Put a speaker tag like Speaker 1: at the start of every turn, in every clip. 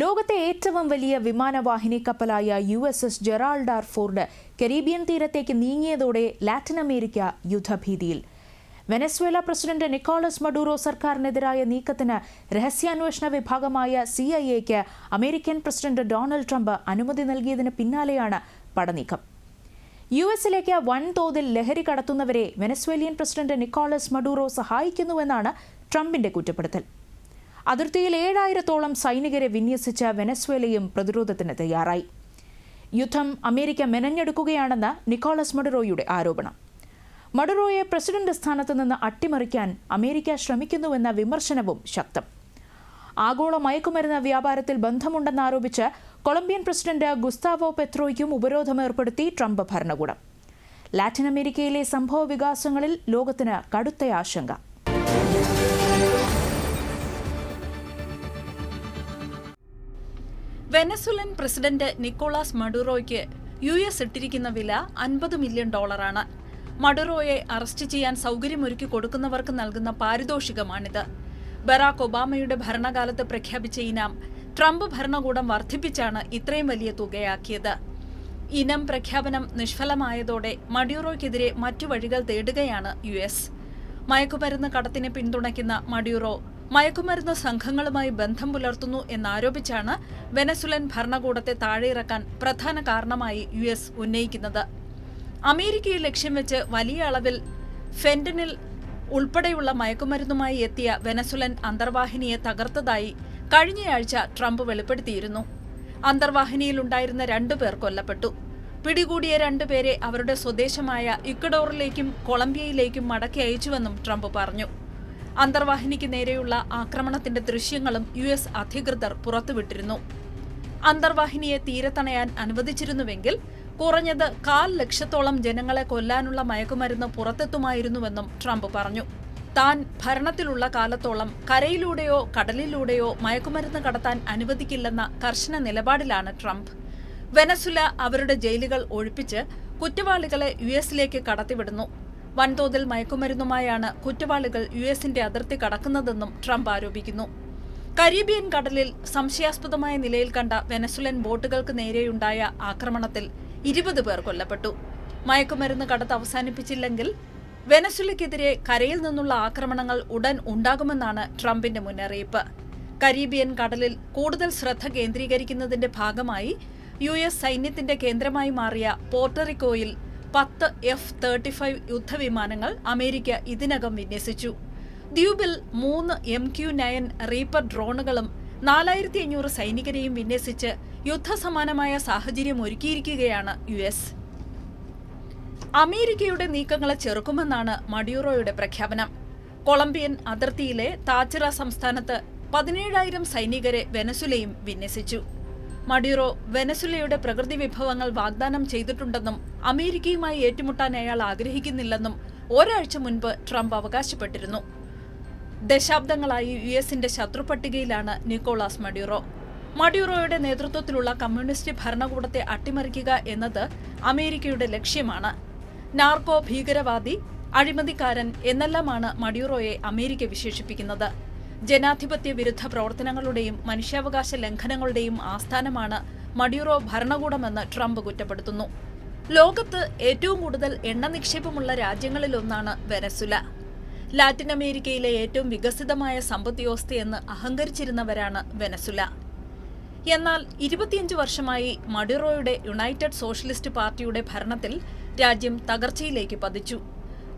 Speaker 1: ലോകത്തെ ഏറ്റവും വലിയ വിമാനവാഹിനി കപ്പലായ U S S Gerald R Ford Caribbean തീരത്തേക്ക് നീങ്ങിയതോടെ ലാറ്റിൻ അമേരിക്ക യുദ്ധഭീതിയിൽ. വെനസ്വേല പ്രസിഡന്റ് നിക്കോളസ് മഡൂറോ സർക്കാരിനെതിരായ നീക്കത്തിന് രഹസ്യാന്വേഷണ വിഭാഗമായ സി ഐ എക്ക് അമേരിക്കൻ പ്രസിഡന്റ് ഡൊണാൾഡ് ട്രംപ് അനുമതി നൽകിയതിന് പിന്നാലെയാണ് പടനീക്കം. യു എസിലേക്ക് വൻതോതിൽ ലഹരി കടത്തുന്നവരെ വെനസ്വേലിയൻ പ്രസിഡന്റ് നിക്കോളസ് മഡൂറോ സഹായിക്കുന്നുവെന്നാണ് ട്രംപിന്റെ കുറ്റപ്പെടുത്തൽ. അതിർത്തിയിൽ ഏഴായിരത്തോളം സൈനികരെ വിന്യസിച്ച വെനസ്വേലയും പ്രതിരോധത്തിന് തയ്യാറായി. യുദ്ധം അമേരിക്ക മെനഞ്ഞെടുക്കുകയാണെന്ന് നിക്കോളസ് മഡറോയുടെ ആരോപണം. മഡറോയെ പ്രസിഡന്റ് സ്ഥാനത്ത് നിന്ന് അട്ടിമറിക്കാൻ അമേരിക്ക ശ്രമിക്കുന്നുവെന്ന വിമർശനവും ശക്തം. ആഗോള മയക്കുമരുന്ന് വ്യാപാരത്തിൽ ബന്ധമുണ്ടെന്നാരോപിച്ച് കൊളംബിയൻ പ്രസിഡന്റ് ഗുസ്താവോ പെത്രോയ്ക്കും ഉപരോധം ഏർപ്പെടുത്തി ട്രംപ് ഭരണകൂടം. ലാറ്റിൻ അമേരിക്കയിലെ സംഭവ വികാസങ്ങളിൽ ലോകത്തിന് കടുത്ത ആശങ്ക.
Speaker 2: വെനസുലൻ പ്രസിഡന്റ് നിക്കോളാസ് മഡുറോയ്ക്ക് യു എസ് ഇട്ടിരിക്കുന്ന വില അൻപത് മില്യൺ ഡോളറാണ്. മഡുറോയെ അറസ്റ്റ് ചെയ്യാൻ സൗകര്യമൊരുക്കി കൊടുക്കുന്നവർക്ക് നൽകുന്ന പാരിതോഷികമാണിത്. ബറാക് ഒബാമയുടെ ഭരണകാലത്ത് പ്രഖ്യാപിച്ച ഇനാം ട്രംപ് ഭരണകൂടം വർദ്ധിപ്പിച്ചാണ് ഇത്രയും വലിയ തുകയാക്കിയത്. ഇനം പ്രഖ്യാപനം നിഷ്ഫലമായതോടെ മഡ്യൂറോയ്ക്കെതിരെ മറ്റു വഴികൾ തേടുകയാണ് യു എസ്. മയക്കുമരുന്ന് കടത്തിനെ പിന്തുണയ്ക്കുന്ന മഡ്യൂറോ മയക്കുമരുന്ന് സംഘങ്ങളുമായി ബന്ധം പുലർത്തുന്നു എന്നാരോപിച്ചാണ് വെനസുലൻ ഭരണകൂടത്തെ താഴെയിറക്കാൻ പ്രധാന കാരണമായി യു എസ് ഉന്നയിക്കുന്നത്. അമേരിക്കയെ ലക്ഷ്യം വെച്ച് വലിയ അളവിൽ ഫെന്റനിൽ ഉൾപ്പെടെയുള്ള മയക്കുമരുന്നുമായി എത്തിയ വെനസുലൻ അന്തർവാഹിനിയെ തകർത്തതായി കഴിഞ്ഞയാഴ്ച ട്രംപ് വെളിപ്പെടുത്തിയിരുന്നു. അന്തർവാഹിനിയിലുണ്ടായിരുന്ന രണ്ടുപേർ കൊല്ലപ്പെട്ടു. പിടികൂടിയ രണ്ടുപേരെ അവരുടെ സ്വദേശമായ ഇക്വഡോറിലേക്കും കൊളംബിയയിലേക്കും മടക്കി അയച്ചുവെന്നും ട്രംപ് പറഞ്ഞു. അന്തർവാഹിനിക്ക് നേരെയുള്ള ആക്രമണത്തിന്റെ ദൃശ്യങ്ങളും യു എസ് അധികൃതർ പുറത്തുവിട്ടിരുന്നു. അന്തർവാഹിനിയെ തീരത്തണയാൻ അനുവദിച്ചിരുന്നുവെങ്കിൽ കുറഞ്ഞത് കാൽ ലക്ഷത്തോളം ജനങ്ങളെ കൊല്ലാനുള്ള മയക്കുമരുന്ന് പുറത്തെത്തുമായിരുന്നുവെന്നും ട്രംപ് പറഞ്ഞു. താൻ ഭരണത്തിലുള്ള കാലത്തോളം കരയിലൂടെയോ കടലിലൂടെയോ മയക്കുമരുന്ന് കടത്താൻ അനുവദിക്കില്ലെന്ന കർശന നിലപാടിലാണ് ട്രംപ്. വെനസുല അവരുടെ ജയിലുകൾ ഒഴിപ്പിച്ച് കുറ്റവാളികളെ യു എസിലേക്ക് കടത്തിവിടുന്നു. വൻതോതിൽ മയക്കുമരുന്നുമായാണ് കുറ്റവാളികൾ യു എസിന്റെ അതിർത്തി കടക്കുന്നതെന്നും ട്രംപ് ആരോപിക്കുന്നു. കരീബിയൻ കടലിൽ സംശയാസ്പദമായ നിലയിൽ കണ്ട വെനസുലൻ ബോട്ടുകൾക്ക് നേരെയുണ്ടായ ആക്രമണത്തിൽ ഇരുപത് പേർ കൊല്ലപ്പെട്ടു. മയക്കുമരുന്ന് കടത്ത് അവസാനിപ്പിച്ചില്ലെങ്കിൽ വെനസുലയ്ക്കെതിരെ കരയിൽ നിന്നുള്ള ആക്രമണങ്ങൾ ഉടൻ ഉണ്ടാകുമെന്നാണ് ട്രംപിന്റെ മുന്നറിയിപ്പ്. കരീബിയൻ കടലിൽ കൂടുതൽ ശ്രദ്ധ കേന്ദ്രീകരിക്കുന്നതിന്റെ ഭാഗമായി യു എസ് സൈന്യത്തിന്റെ കേന്ദ്രമായി മാറിയ പോർട്ടറിക്കോയിൽ പത്ത് എഫ് തേർട്ടി ഫൈവ് യുദ്ധവിമാനങ്ങൾ അമേരിക്ക ഇതിനകം വിന്യസിച്ചു. ദ്വീപിൽ മൂന്ന് എം ക്യു നയൻ റീപ്പർ ഡ്രോണുകളും നാലായിരത്തി അഞ്ഞൂറ് സൈനികരെയും വിന്യസിച്ച് യുദ്ധസമാനമായ സാഹചര്യം ഒരുക്കിയിരിക്കുകയാണ് യു എസ്. അമേരിക്കയുടെ നീക്കങ്ങളെ ചെറുക്കുമെന്നാണ് മഡ്യൂറോയുടെ പ്രഖ്യാപനം. കൊളംബിയൻ അതിർത്തിയിലെ താച്ചിറ സംസ്ഥാനത്ത് പതിനേഴായിരം സൈനികരെ വെനസുലയും വിന്യസിച്ചു. മഡ്യൂറോ വെനസുലയുടെ പ്രകൃതി വിഭവങ്ങൾ വാഗ്ദാനം ചെയ്തിട്ടുണ്ടെന്നും അമേരിക്കയുമായി ഏറ്റുമുട്ടാൻ അയാൾ ആഗ്രഹിക്കുന്നില്ലെന്നും ഒരാഴ്ച മുൻപ് ട്രംപ് അവകാശപ്പെട്ടിരുന്നു. ദശാബ്ദങ്ങളായി യു എസിന്റെ ശത്രുപട്ടികയിലാണ് നിക്കോളാസ് മഡ്യൂറോ മഡ്യൂറോയുടെ നേതൃത്വത്തിലുള്ള കമ്മ്യൂണിസ്റ്റ് ഭരണകൂടത്തെ അട്ടിമറിക്കുക എന്നത് അമേരിക്കയുടെ ലക്ഷ്യമാണ്. നാർക്കോ ഭീകരവാദി അഴിമതിക്കാരൻ എന്നെല്ലാമാണ് മഡ്യൂറോയെ അമേരിക്ക വിശേഷിപ്പിക്കുന്നത്. ജനാധിപത്യ വിരുദ്ധ പ്രവർത്തനങ്ങളുടെയും മനുഷ്യാവകാശ ലംഘനങ്ങളുടെയും ആസ്ഥാനമാണ് മഡ്യൂറോ ഭരണകൂടമെന്ന് ട്രംപ് കുറ്റപ്പെടുത്തുന്നു. ലോകത്ത് ഏറ്റവും കൂടുതൽ എണ്ണ നിക്ഷേപമുള്ള രാജ്യങ്ങളിലൊന്നാണ് വെനസുല ലാറ്റിൻ അമേരിക്കയിലെ ഏറ്റവും വികസിതമായ സമ്പദ് വ്യവസ്ഥയെന്ന് അഹങ്കരിച്ചിരുന്നവരാണ് വെനസുല എന്നാൽ ഇരുപത്തിയഞ്ച് വർഷമായി മഡ്യൂറോയുടെ യുണൈറ്റഡ് സോഷ്യലിസ്റ്റ് പാർട്ടിയുടെ ഭരണത്തിൽ രാജ്യം തകർച്ചയിലേക്ക് പതിച്ചു.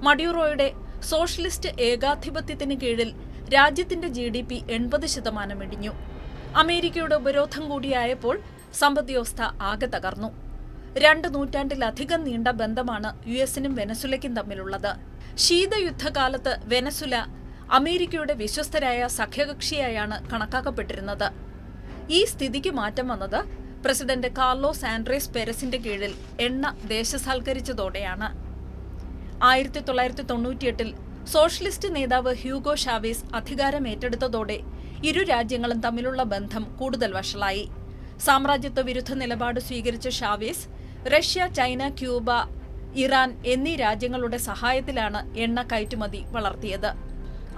Speaker 2: മഡ്യൂറോയുടെ സോഷ്യലിസ്റ്റ് ഏകാധിപത്യത്തിന് കീഴിൽ രാജ്യത്തിന്റെ ജി ഡി പി എൺപത് ശതമാനം ഇടിഞ്ഞു. അമേരിക്കയുടെ ഉപരോധം കൂടിയായപ്പോൾ സമ്പദ് വ്യവസ്ഥ ആകെ തകർന്നു. രണ്ട് നൂറ്റാണ്ടിലധികം നീണ്ട ബന്ധമാണ് യു എസിനും വെനസുലയ്ക്കും തമ്മിലുള്ളത്. ശീതയുദ്ധകാലത്ത് വെനസുല അമേരിക്കയുടെ വിശ്വസ്തരായ സഖ്യകക്ഷിയായാണ് കണക്കാക്കപ്പെട്ടിരുന്നത്. ഈ സ്ഥിതിക്ക് മാറ്റം വന്നത് പ്രസിഡന്റ് കാർലോസ് ആൻഡ്രേസ് പെരസിന്റെ കീഴിൽ എണ്ണ ദേശസാൽക്കരിച്ചതോടെയാണ്. ആയിരത്തി തൊള്ളായിരത്തി തൊണ്ണൂറ്റിയെട്ടിൽ സോഷ്യലിസ്റ്റ് നേതാവ് ഹ്യൂഗോ ഷാവേസ് അധികാരമേറ്റെടുത്തതോടെ ഇരു രാജ്യങ്ങളും തമ്മിലുള്ള ബന്ധം കൂടുതൽ വഷളായി. സാമ്രാജ്യത്വ വിരുദ്ധ നിലപാട് സ്വീകരിച്ച Chavez Russia China Cuba Iran എന്നീ രാജ്യങ്ങളുടെ സഹായത്തിലാണ് എണ്ണ കയറ്റുമതി വളർത്തിയത്.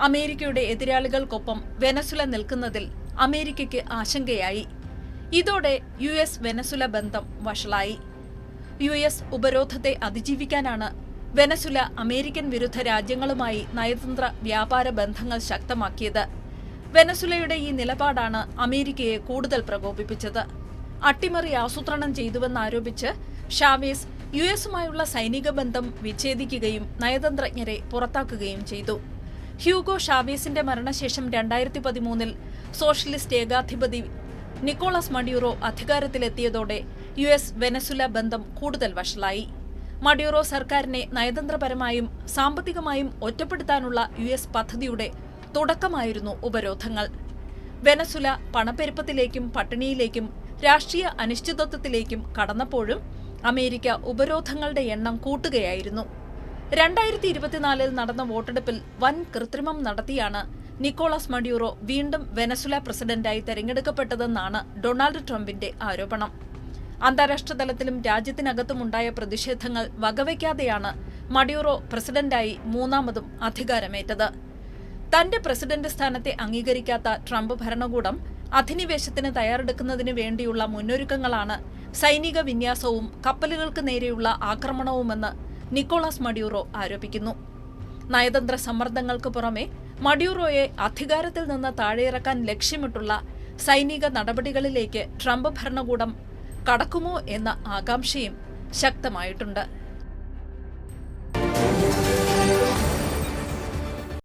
Speaker 2: അമേരിക്കയുടെ എതിരാളികൾക്കൊപ്പം വെനസുല നിൽക്കുന്നതിൽ അമേരിക്കയ്ക്ക് ആശങ്കയായി. ഇതോടെ യു എസ് വെനസുല ബന്ധം വഷളായി. യു എസ് ഉപരോധത്തെ അതിജീവിക്കാനാണ് വെനസുല അമേരിക്കൻ വിരുദ്ധ രാജ്യങ്ങളുമായി നയതന്ത്ര വ്യാപാര ബന്ധങ്ങൾ ശക്തമാക്കിയത്. വെനസുലയുടെ ഈ നിലപാടാണ് അമേരിക്കയെ കൂടുതൽ പ്രകോപിപ്പിച്ചത്. അട്ടിമറി ആസൂത്രണം ചെയ്തുവെന്നാരോപിച്ച് ഷാവേസ് യു എസുമായുള്ള സൈനിക ബന്ധം വിച്ഛേദിക്കുകയും നയതന്ത്രജ്ഞരെ പുറത്താക്കുകയും ചെയ്തു. ഹ്യൂഗോ ഷാവേസിന്റെ മരണശേഷം രണ്ടായിരത്തി പതിമൂന്നിൽ സോഷ്യലിസ്റ്റ് ഏകാധിപതി നിക്കോളസ് മഡ്യൂറോ അധികാരത്തിലെത്തിയതോടെ യു എസ് വെനസുല ബന്ധം കൂടുതൽ വഷളായി. മഡ്യൂറോ സർക്കാരിനെ നയതന്ത്രപരമായും സാമ്പത്തികമായും ഒറ്റപ്പെടുത്താനുള്ള യു എസ് പദ്ധതിയുടെ തുടക്കമായിരുന്നു ഉപരോധങ്ങൾ. വെനസുല പണപ്പെരുപ്പത്തിലേക്കും പട്ടിണിയിലേക്കും രാഷ്ട്രീയ അനിശ്ചിതത്വത്തിലേക്കും കടന്നപ്പോഴും അമേരിക്ക ഉപരോധങ്ങളുടെ എണ്ണം കൂട്ടുകയായിരുന്നു. രണ്ടായിരത്തി ഇരുപത്തിനാലിൽ നടന്ന വോട്ടെടുപ്പിൽ വൻ കൃത്രിമം നടത്തിയാണ് നിക്കോളാസ് മഡ്യൂറോ വീണ്ടും വെനസുല പ്രസിഡന്റായി തെരഞ്ഞെടുക്കപ്പെട്ടതെന്നാണ് ഡൊണാൾഡ് ട്രംപിന്റെ ആരോപണം. അന്താരാഷ്ട്ര തലത്തിലും രാജ്യത്തിനകത്തുമുണ്ടായ പ്രതിഷേധങ്ങൾ വകവയ്ക്കാതെയാണ് മഡ്യൂറോ പ്രസിഡന്റായി മൂന്നാമതും അധികാരമേറ്റത്. തന്റെ പ്രസിഡന്റ് സ്ഥാനത്തെ അംഗീകരിക്കാത്ത ട്രംപ് ഭരണകൂടം അധിനിവേശത്തിന് തയ്യാറെടുക്കുന്നതിന് വേണ്ടിയുള്ള മുന്നൊരുക്കങ്ങളാണ് സൈനിക വിന്യാസവും കപ്പലുകൾക്ക് നേരെയുള്ള ആക്രമണവുമെന്ന് നിക്കോളാസ് മഡ്യൂറോ ആരോപിക്കുന്നു. നയതന്ത്ര സമ്മർദ്ദങ്ങൾക്ക് പുറമെ മഡ്യൂറോയെ അധികാരത്തിൽ നിന്ന് താഴെയിറക്കാൻ ലക്ഷ്യമിട്ടുള്ള സൈനിക നടപടികളിലേക്ക് ട്രംപ് ഭരണകൂടം കടക്കുമോ എന്ന ആകാംക്ഷയും ശക്തമായിട്ടുണ്ട്.